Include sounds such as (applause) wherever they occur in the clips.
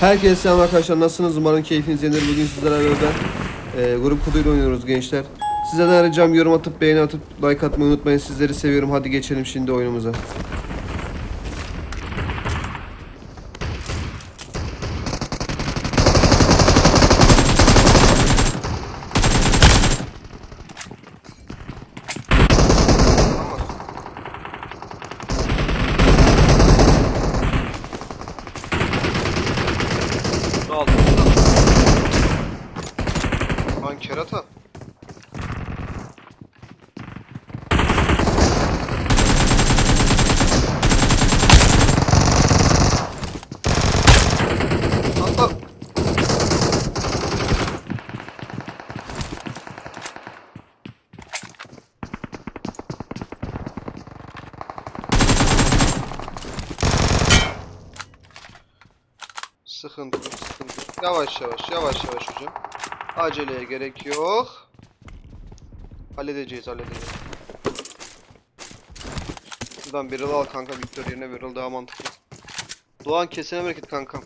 Herkese selam arkadaşlar. Nasılsınız? Umarım keyfiniz yerindedir. Bugün sizlerle beraber e, grup koduyla oynuyoruz gençler. Sizlerden ricam yorum atıp beğeni atıp like atmayı unutmayın. Sizleri seviyorum. Hadi geçelim şimdi oyunumuza. Şu aldım. Lan kerata. Atla. Sıkıntı, sıkıntı. Yavaş yavaş, yavaş yavaş hocam. Aceleye gerek yok. Halledeceğiz, halledeceğiz. Şuradan barrel al kanka, Victor yerine barrel daha mantıklı. Doğan kesene bereket kankam.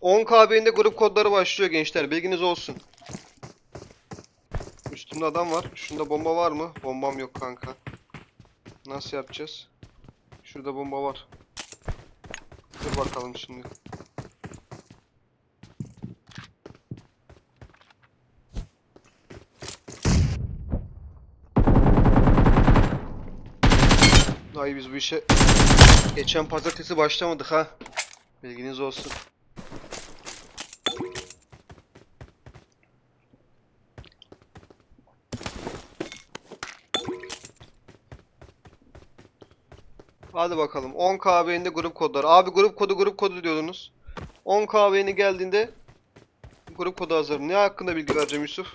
10 KB'inde grup kodları başlıyor gençler, bilginiz olsun. Üstümde adam var. Şunda bomba var mı? Bombam yok kanka. Nasıl yapacağız? Şurada bomba var. Dur bakalım şimdi. Ay biz bu işe geçen pazartesi başlamadık ha. Bilginiz olsun. Hadi bakalım. 10 KB'inde grup kodları. Abi grup kodu grup kodu diyordunuz. 10 KB'ni geldiğinde grup kodu hazır. Ne hakkında bilgi vereceğim Yusuf?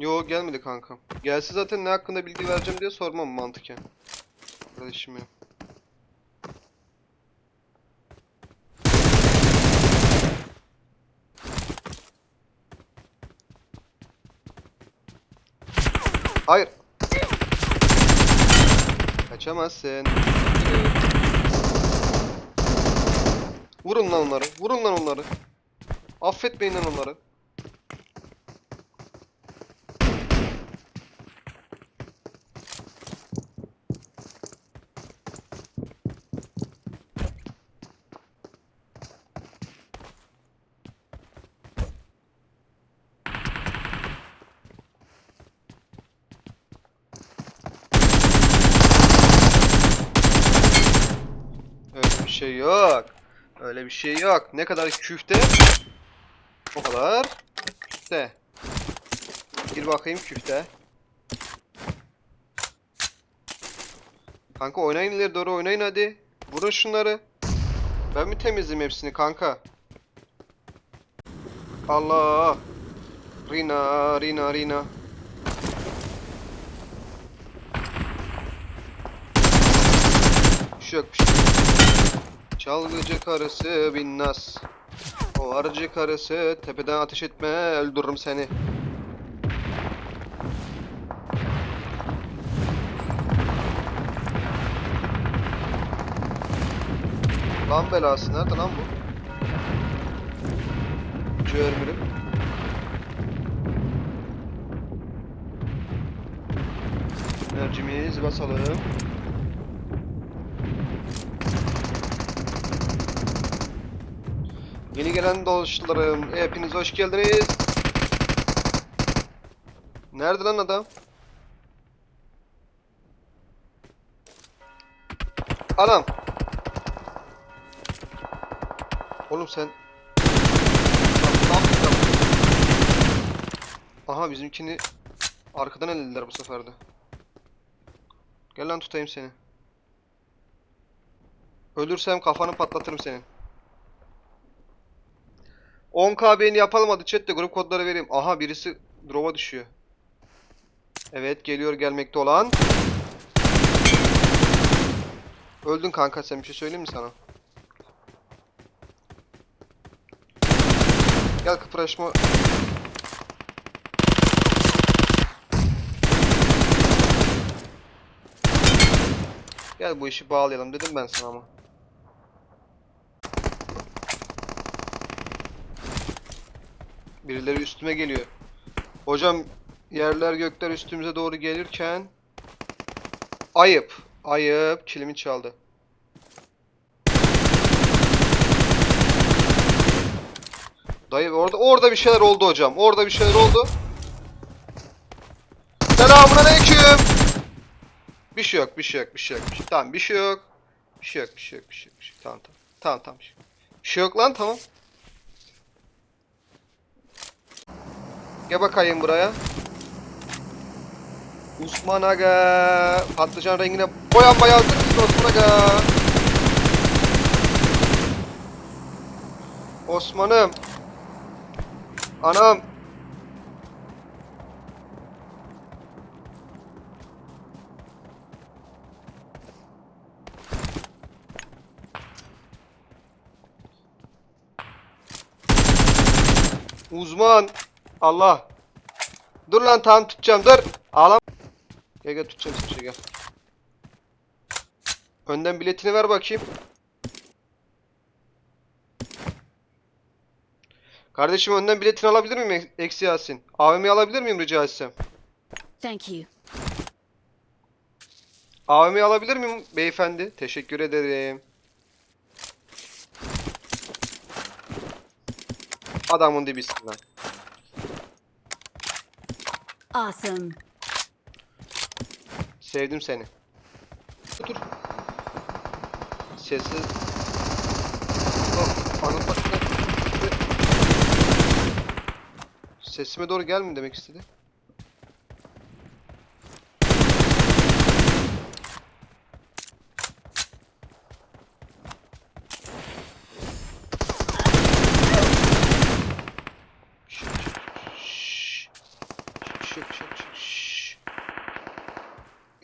Yo gelmedi kanka. Gelse zaten ne hakkında bilgi vereceğim diye sormam mantıken. Kardeşim ya. Hayır. Kaçamazsın. Vurun lan onları. Vurun lan onları. Affetmeyin lan onları. Öyle bir şey yok. Öyle bir şey yok. Ne kadar küfte? O kadar küfte. Gir bakayım küfte. Kanka oynayın ileri doğru oynayın hadi. Vurun şunları. Ben mi temizleyeyim hepsini kanka? Allah. Rina, Rina, Rina. Bir şey yok, bir şey. Çalgıcı karısı binnaz. O arıcı karısı tepeden ateş etme öldürürüm seni. Lan belası nerede lan bu? Görmürüm. Enerjimizi basalım. Yeni gelen dostlarım, hepiniz hoş geldiniz. Nerede lan adam? Anam. Oğlum sen... Aha bizimkini arkadan ellediler bu sefer de. Gel lan tutayım seni. Ölürsem kafanı patlatırım senin. 10k beğeni yapalım hadi chatte grup kodları vereyim. Aha birisi drop'a düşüyor. Evet geliyor gelmekte olan. Öldün kanka sen bir şey söyleyeyim mi sana? Gel kıpraşma. Gel bu işi bağlayalım dedim ben sana ama. Birileri üstüme geliyor. Hocam yerler gökler üstümüze doğru gelirken ayıp. Ayıp. Kilimi çaldı. Dayı orada orada bir şeyler oldu hocam. Orada bir şeyler oldu. Selamünaleyküm. Bir şey yok, bir şey yok, bir şey yok. Bir şey. Tamam, bir şey yok. Bir şey yok, bir şey yok, bir şey yok. Bir şey. Tamam, tamam. Tamam, tamam. Bir şey, bir şey yok lan, tamam. Gel bakayım buraya. Osman Aga. Patlıcan rengine boyanmaya hazır mısın Osman Aga? Osman'ım. Anam. Uzman. Allah. Dur lan tamam tutacağım dur. Ağlam. Gel gel tutacağım şey gel. Önden biletini ver bakayım. Kardeşim önden biletini alabilir miyim Ek- Eksi Yasin? AVM'yi alabilir miyim rica etsem? Thank you. AVM'yi alabilir miyim beyefendi? Teşekkür ederim. Adamın dibisin lan. Awesome. Sevdim seni. Dur. Sessiz. Oh. Sesime doğru gelme demek istedi.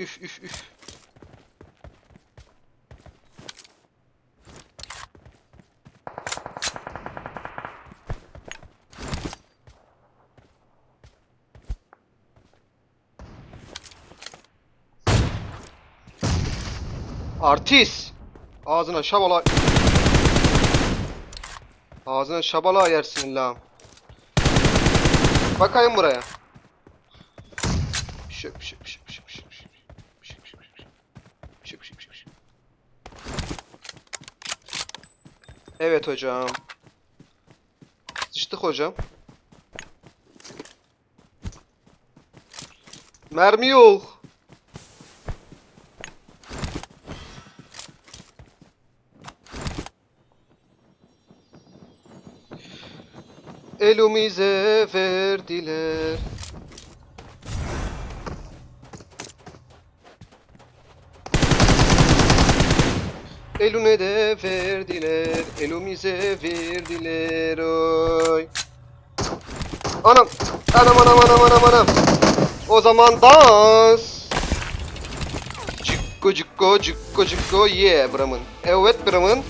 Üf üf üf. Artist. Ağzına şabala. Ağzına şabala yersin lan. Bakayım buraya. Bir şey yok, bir şey yok, bir şey yok, bir şey yok, bir şey yok, bir şey yok. Bir şey yok, bir şey yok, bir şey yok, bir şey yok. Bir şey yok, bir şey yok, bir şey yok, bir şey yok. Evet hocam. Sıçtık hocam. Mermi yok. Elimize verdiler. Eline de verdiler, elimize verdiler oy. Anam, anam anam anam anam anam. O zaman dans. Cikko cikko cikko cikko yeah Bramın. Evet Bramın.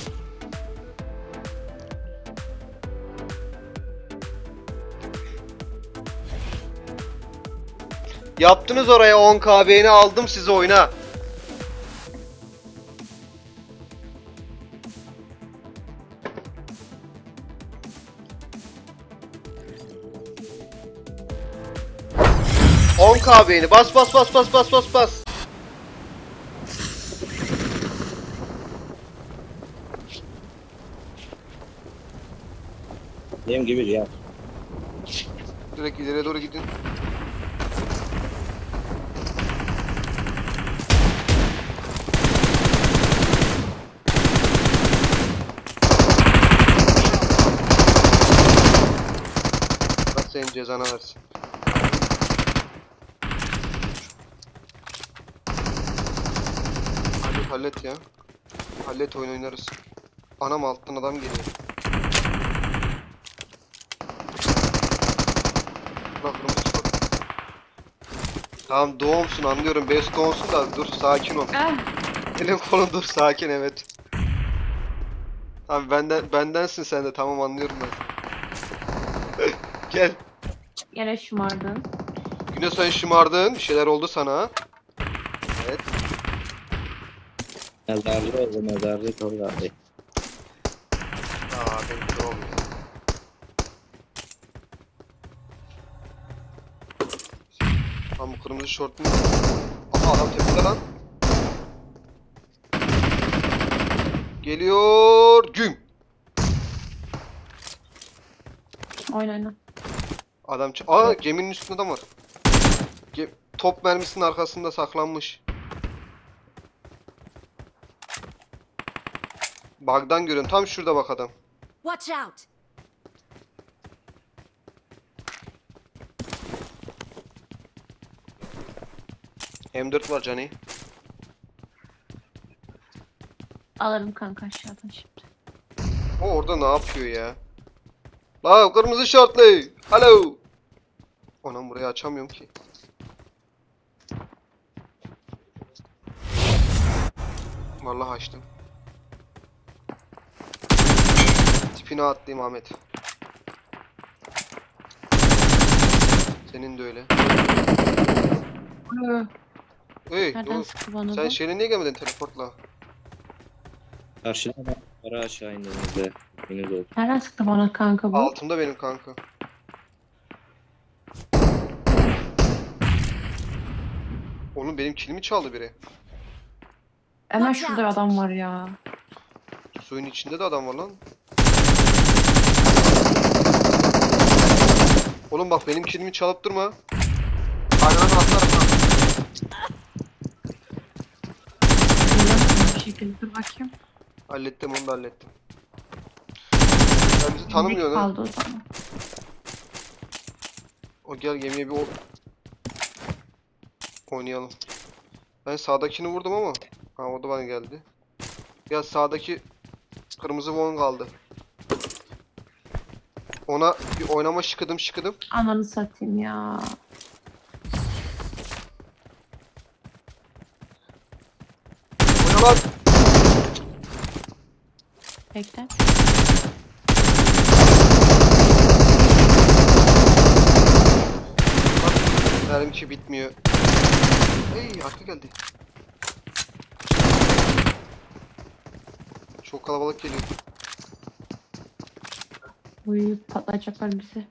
Yaptınız oraya 10k beğeni aldım size oyuna. On k beğeni bas bas bas bas bas bas bas. Dediğim gibi ya. Direkt ileriye doğru gidin. Allah senin cezanı versin. Hallet ya. Hallet oyun oynarız. Anam alttan adam geliyor. Bak bunu. Tamam doğumsun anlıyorum. Best doğumsun da dur sakin ol. Ah, Elin kolun dur sakin evet. Abi benden bendensin sen de tamam anlıyorum ben. (laughs) Gel. yine şımardın. Yine sen şımardın. Bir şeyler oldu sana. Evet. Mezarlı oldu mezarlı orada. Aa benimki olmuyor. Lan bu kırmızı şort mu? Aha adam tepede lan. Geliyor. Güm. Oyna oyna. Adam ç- Aa geminin üstünde adam var. Ge- top mermisinin arkasında saklanmış. Bug'dan görüyorum. Tam şurada bak adam. Watch out! M4 var Cani. Alırım kanka aşağıdan şimdi. O orada ne yapıyor ya? La kırmızı şortlu. Alo. Anam burayı açamıyorum ki. Vallahi açtım. Tipine atlayayım Ahmet. Senin de öyle. Hı, Ey, Nereden dur. sıktı bana Sen bu? şeyle niye gelmedin teleportla? Karşıdan para aşağı indiğinizde henüz oldu. Nereden sıktı bana kanka bu? Altımda benim kanka. Oğlum benim kilimi çaldı biri. Hemen şurada adam var ya. Suyun içinde de adam var lan. Oğlum bak benim kilimi çalıp durma. Aynen atlarım bir şekilde dur bakayım. Hallettim onu da hallettim. Sen bizi tanımıyorsun ha. kaldı o zaman. O gel gemiye bir o... Oynayalım. Ben sağdakini vurdum ama. Ha o da bana geldi. Ya sağdaki kırmızı won kaldı. Ona bir oynama şıkıdım şıkıdım. Ananı satayım ya. Oyna lan. Bekle. Mermi ki bitmiyor. Hey arka geldi. Çok kalabalık geliyor. Uy patlayacaklar bizi.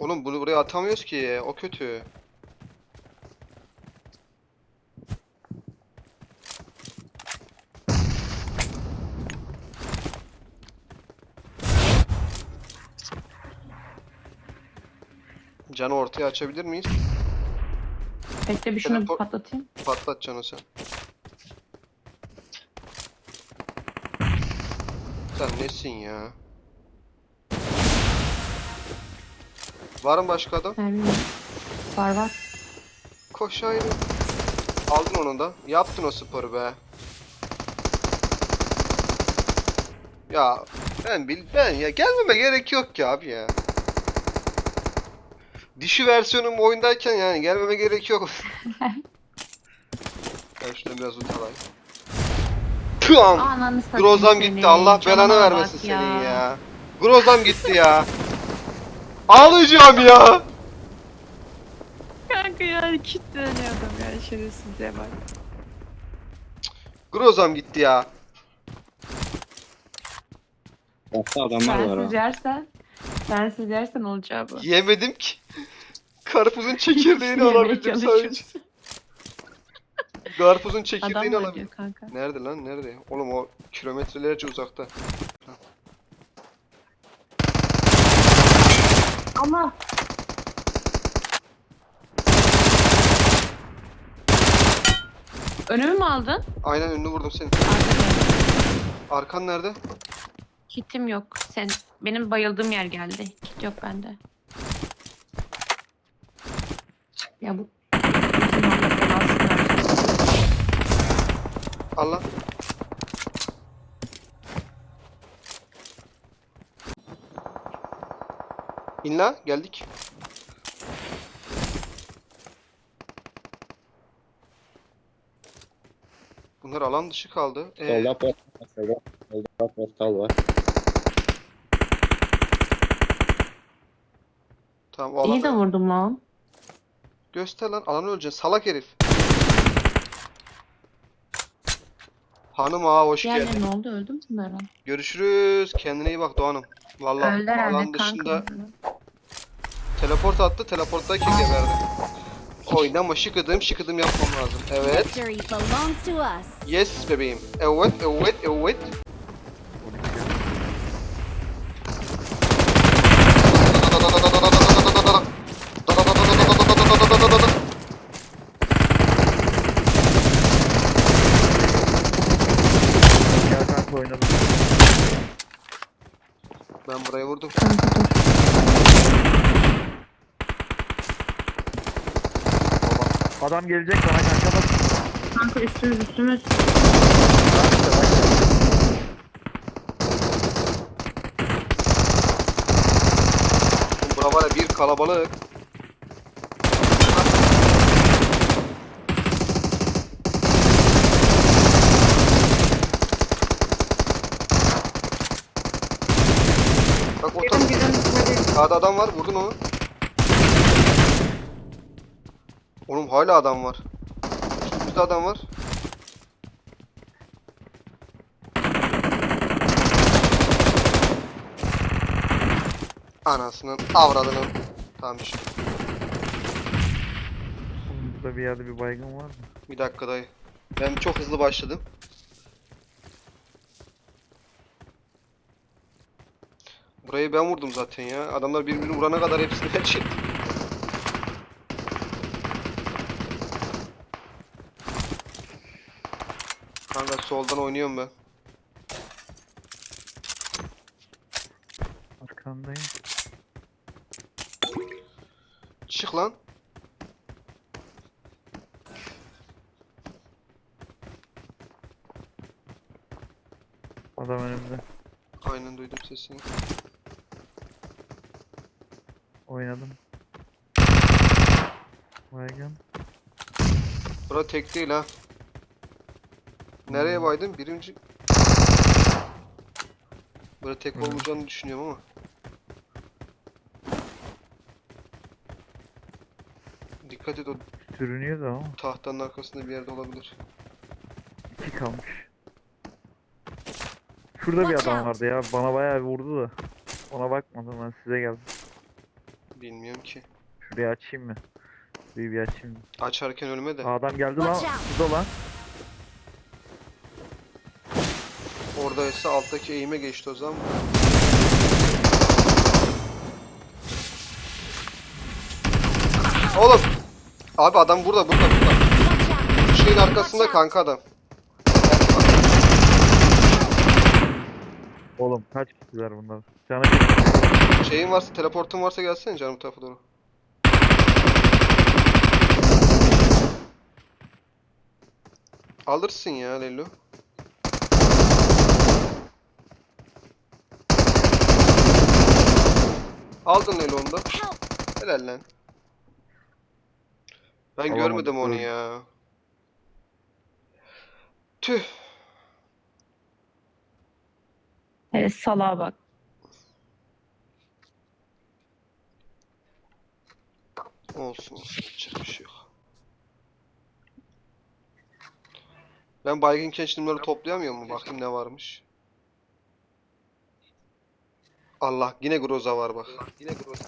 Oğlum bunu buraya atamıyoruz ki. O kötü. Canı ortaya açabilir miyiz? Bekle bir şunu patlatayım. Patlat Canı sen. Sen nesin ya? Var mı başka adam? Bileyim. Var var. Koş ayrı. Aldın onu da. Yaptın o sporu be. Ya ben bil ben ya gelmeme gerek yok ki abi ya. Dişi versiyonum oyundayken yani gelmeme gerek yok. (laughs) ben şunu biraz utalayım. Satayım Grozam gitti. Allah belanı vermesin senin ya. Grozam gitti ya. (laughs) Ağlayacağım ya. Kanka ya kilitleniyordum ya şerefsizliğe bak. Grozam gitti ya. Başka adamlar var Sensiz ha. yersen, sensiz yersen olacağı bu. Yemedim ki. Karpuzun çekirdeğini Yemeye alabildim sadece. çalışıyorsun. Karpuzun Adam çekirdeğini mı alabildim. kanka? Nerede lan nerede? Oğlum o kilometrelerce uzakta. Ama Önümü mü aldın? Aynen önünü vurdum seni. Arkada. Arkan nerede? Kitim yok. Sen benim bayıldığım yer geldi. Kit yok bende. Ya bu Allah İn geldik. Bunlar alan dışı kaldı. Ee, Solda portal var. Solda portal var. tamam o İyi de vurdum lan. Göster lan alanı öleceksin salak herif. Hanım ağa hoş geldin. Diğerleri ne oldu? Öldü mü bunların? Görüşürüz. Kendine iyi bak Doğan'ım. Vallahi Öldüler alan dışında yüzünden teleport attı. Teleporttayken geberdi. Oynama şıkıdım şıkıdım yapmam lazım. Evet. Yes bebeğim. Evet, evet, evet. Gel kanka oynadım. Ben buraya vurdum. Kanka dur. Adam gelecek bana kanka bak. Kanka üstümüz üstümüz. Bura var ya bir kalabalık. Bak orta. Gidelim gidelim. Hadi. Sağda adam var. Vurdun onu. Oğlum hala adam var. Üstte adam var. Anasının avradının. Tamam işte. Burada bir yerde bir baygın var mı? Bir dakika dayı. Ben çok hızlı başladım. Burayı ben vurdum zaten ya. Adamlar birbirini vurana kadar hepsini ben Kanka soldan oynuyorum ben. Arkandayım. Çık lan. Adam önümde. Aynen duydum sesini. Oynadım. Baygın. Bura tek değil ha. Nereye baydın? Birinci... Böyle tek Hı. olmayacağını düşünüyorum ama. Dikkat et o Sürünüyor da ama. tahtanın arkasında bir yerde olabilir. İki kalmış. Şurada bir Watch adam out. vardı ya. Bana bayağı bir vurdu da. Ona bakmadım ben size geldim. Bilmiyorum ki. Şurayı açayım mı? Şurayı bir açayım mı? Açarken ölme de. Aa, Adam geldi lan. Watch out. Şurada lan. Oradaysa alttaki eğime geçti o zaman. Oğlum! Abi adam burada burada burada. Şu şeyin arkasında kanka adam. Oğlum kaç kişiler bunlar? Canı bir. Şeyin varsa teleportun varsa gelsene canım tarafa doğru. Alırsın ya Lello. Aldın Lello onu da. Helal lan. Ben Alamadım, görmedim onu ya. Tüh. Evet salağa bak. Olsun olsun. Yapacak bir şey yok. Ben baygın kençlimleri toplayamıyor mu? Bakayım ne varmış. Allah yine Groza var bak. Yine Groza.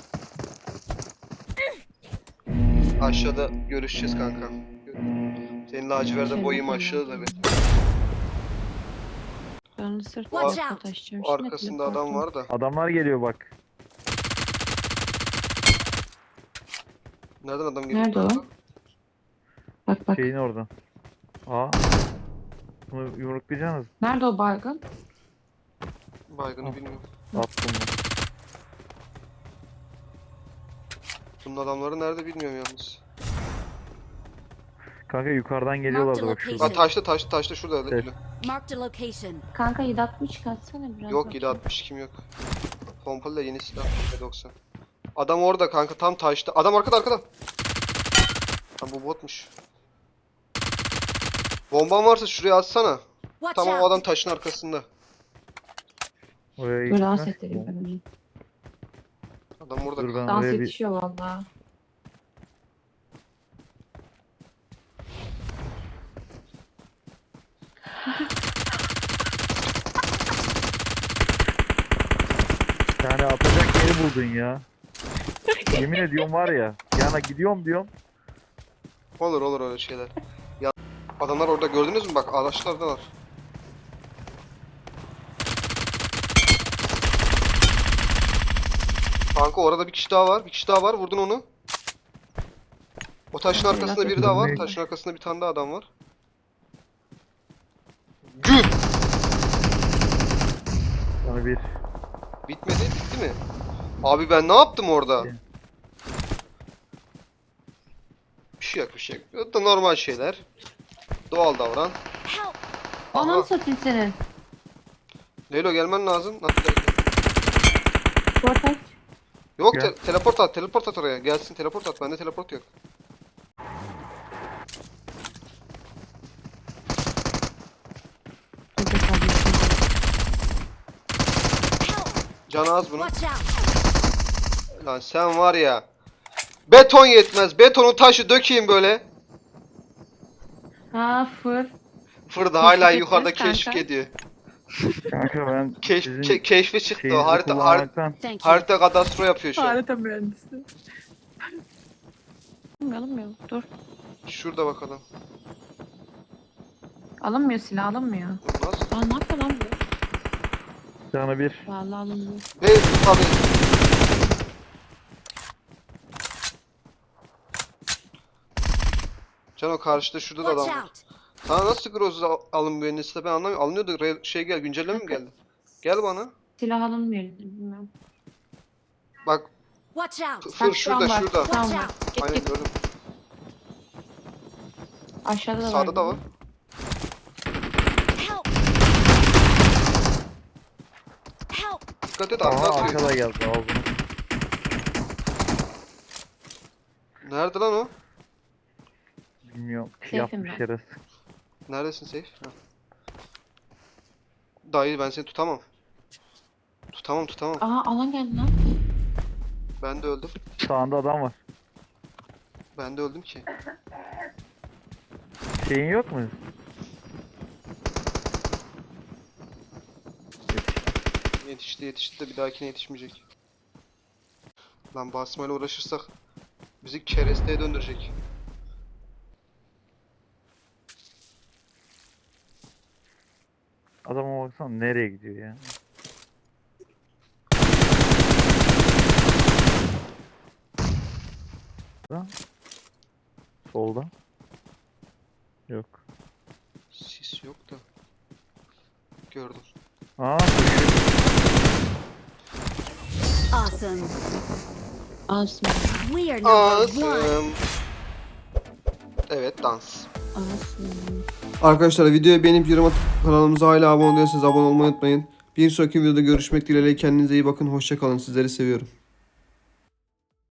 Aşağıda görüşeceğiz kanka. Senin laciverde boyum aşağıda da benim. Ben sırtla Watch out. Şimdi Arkasında adam var da. Adamlar geliyor bak. Nereden adam geliyor? Nerede o? kanka? Bak bak. Şeyin oradan. Aa. Bunu yumruklayacaksınız. Nerede o baygın? Baygını bilmiyorum. Attım bunu. Bunun adamları nerede bilmiyorum yalnız. Kanka yukarıdan geliyorlardı bak şuradan. Ha taşta taşta taşta şurada. Evet. Marked a location. Kanka 760 çıkartsana biraz. Yok bakayım. 760 kim yok. Pompalı da yeni silah 90. Adam orada kanka tam taşta. Adam arkada arkada. Ha bu botmuş. Bomban varsa şuraya atsana. Watch Tamam o out! adam taşın arkasında. Oraya Dur dans gitmez. ettireyim ben onu. Adam orada. Dur ben Dans oraya bir yetişiyor valla. tane atacak yeri buldun ya. Yemin ediyorum var ya. Yana gidiyorum diyorum. Olur olur öyle şeyler. Ya adamlar orada gördünüz mü? Bak araçlardalar. Kanka orada bir kişi daha var. Bir kişi daha var. Vurdun onu. O taşın arkasında biri daha var. Taşın arkasında bir tane daha adam var. Güm! Yani bir Bitmedi. Bitti mi? Abi ben ne yaptım orada? Bir şey yok bir şey yok. Da normal şeyler. Doğal davran. Ananı satayım senin. Leylo gelmen lazım. Nasıl gelecek? Yok te- teleport at, teleport at oraya. Gelsin teleport at. Bende teleport yok. Dur. Help! Canı az bunun. Watch out! Lan sen var ya. Beton yetmez. Betonu taşı dökeyim böyle. Ha fır. Fırda hala Keşif yukarıda etmez keşif kanka. ediyor. Kanka ben Keş, sizin ke- keşfe çıktı o. şeyinizi Harita, har- kullanmaktan Thank you. harita kadastro yapıyor şu an. Harita mühendisi. Alınmıyor alınmıyor. Dur. Şurada bakalım. Alınmıyor silah alınmıyor. Nasıl? Aa ne yapıyor lan bu? canı bir. Vallahi alınmıyor. Ve tabii. Can o karşıda şurada da Watch adam var. out! Sana nasıl Groza al- alınmıyor Nesli ben anlamıyorum. Alınıyordu re- şey gel güncelleme mi geldi? Gel bana. Silah alınmıyor bilmiyorum. Bak Watch out! fır Bak şurada var. şurada. Watch out! Git Aynen git. gördüm. Aşağıda da var. Sağda da var. Help! Help! Dikkat et arka Aha atıyor. arkada geldi ağzına. Nerede lan o? Bilmiyorum. Seyfim Yapmış ben. şeref. Neredesin Seyf? Ha. Dayı ben seni tutamam. Tutamam tutamam. Aha alan geldi lan. Ben de öldüm. Sağında adam var. Ben de öldüm ki. Şeyin yok mu? Yetişti yetişti de bir dahakine yetişmeyecek. Lan basmayla uğraşırsak bizi keresteye döndürecek. Adama baksana nereye gidiyor ya. Burada. Solda. Yok. Sis yok da. Gördüm. Aa. Awesome! Awesome. We are number one! Awesome. Evet dans. Awesome. Arkadaşlar videoyu beğenip yorum atıp kanalımıza hala abone değilseniz abone olmayı unutmayın. Bir sonraki videoda görüşmek dileğiyle kendinize iyi bakın. Hoşçakalın. Sizleri seviyorum.